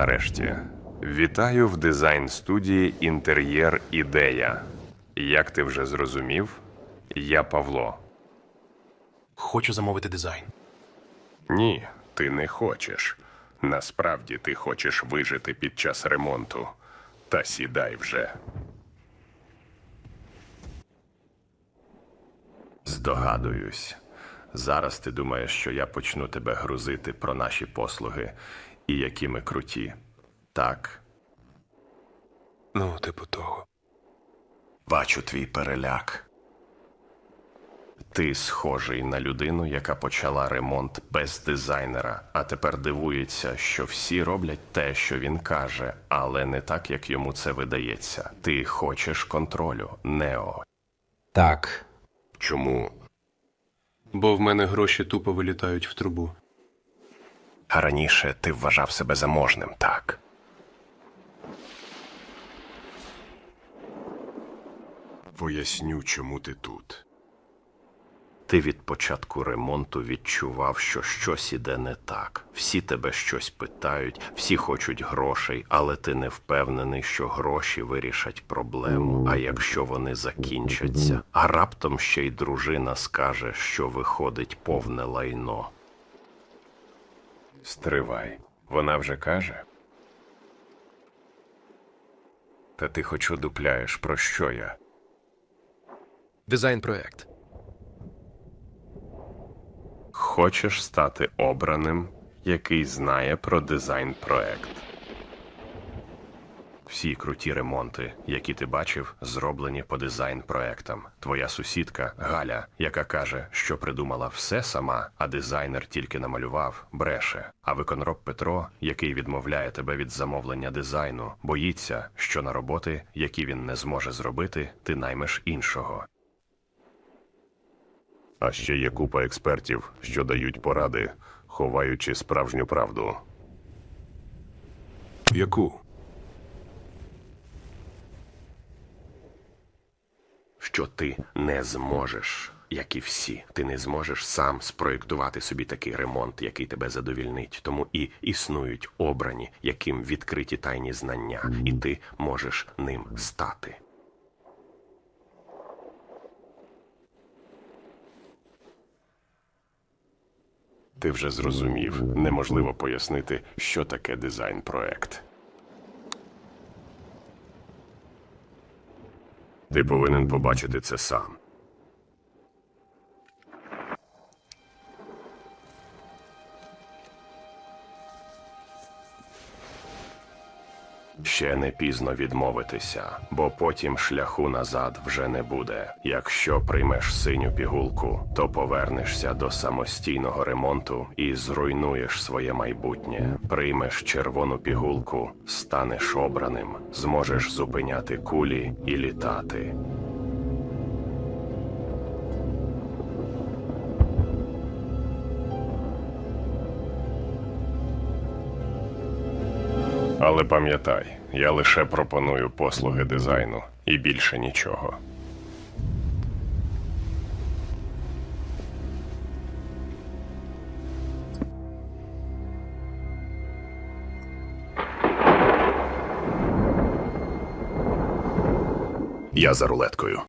Нарешті. Вітаю в дизайн студії Інтер'єр Ідея. Як ти вже зрозумів, я Павло. Хочу замовити дизайн. Ні, ти не хочеш. Насправді ти хочеш вижити під час ремонту. Та сідай вже. Здогадуюсь. Зараз ти думаєш, що я почну тебе грузити про наші послуги і які ми круті. Так, Ну, типу того. бачу твій переляк. Ти схожий на людину, яка почала ремонт без дизайнера, а тепер дивується, що всі роблять те, що він каже, але не так, як йому це видається. Ти хочеш контролю, Нео. Так, Чому? Бо в мене гроші тупо вилітають в трубу. А раніше ти вважав себе заможним, так? Поясню, чому ти тут. Ти від початку ремонту відчував, що щось іде не так. Всі тебе щось питають, всі хочуть грошей, але ти не впевнений, що гроші вирішать проблему. А якщо вони закінчаться, а раптом ще й дружина скаже, що виходить повне лайно. Стривай. Вона вже каже. Та ти хоч одупляєш, про що я? Дизайн проект. Хочеш стати обраним, який знає про дизайн проект. Всі круті ремонти, які ти бачив, зроблені по дизайн проектам. Твоя сусідка Галя, яка каже, що придумала все сама, а дизайнер тільки намалював, бреше. А виконроб Петро, який відмовляє тебе від замовлення дизайну, боїться, що на роботи, які він не зможе зробити, ти наймеш іншого. А ще є купа експертів, що дають поради, ховаючи справжню правду. Яку? Що ти не зможеш, як і всі, ти не зможеш сам спроєктувати собі такий ремонт, який тебе задовільнить. Тому і існують обрані, яким відкриті тайні знання, і ти можеш ним стати. Ти вже зрозумів, неможливо пояснити, що таке дизайн проект. Ти повинен побачити це сам. Ще не пізно відмовитися, бо потім шляху назад вже не буде. Якщо приймеш синю пігулку, то повернешся до самостійного ремонту і зруйнуєш своє майбутнє. Приймеш червону пігулку, станеш обраним, зможеш зупиняти кулі і літати. Але пам'ятай, я лише пропоную послуги дизайну і більше нічого. Я за рулеткою.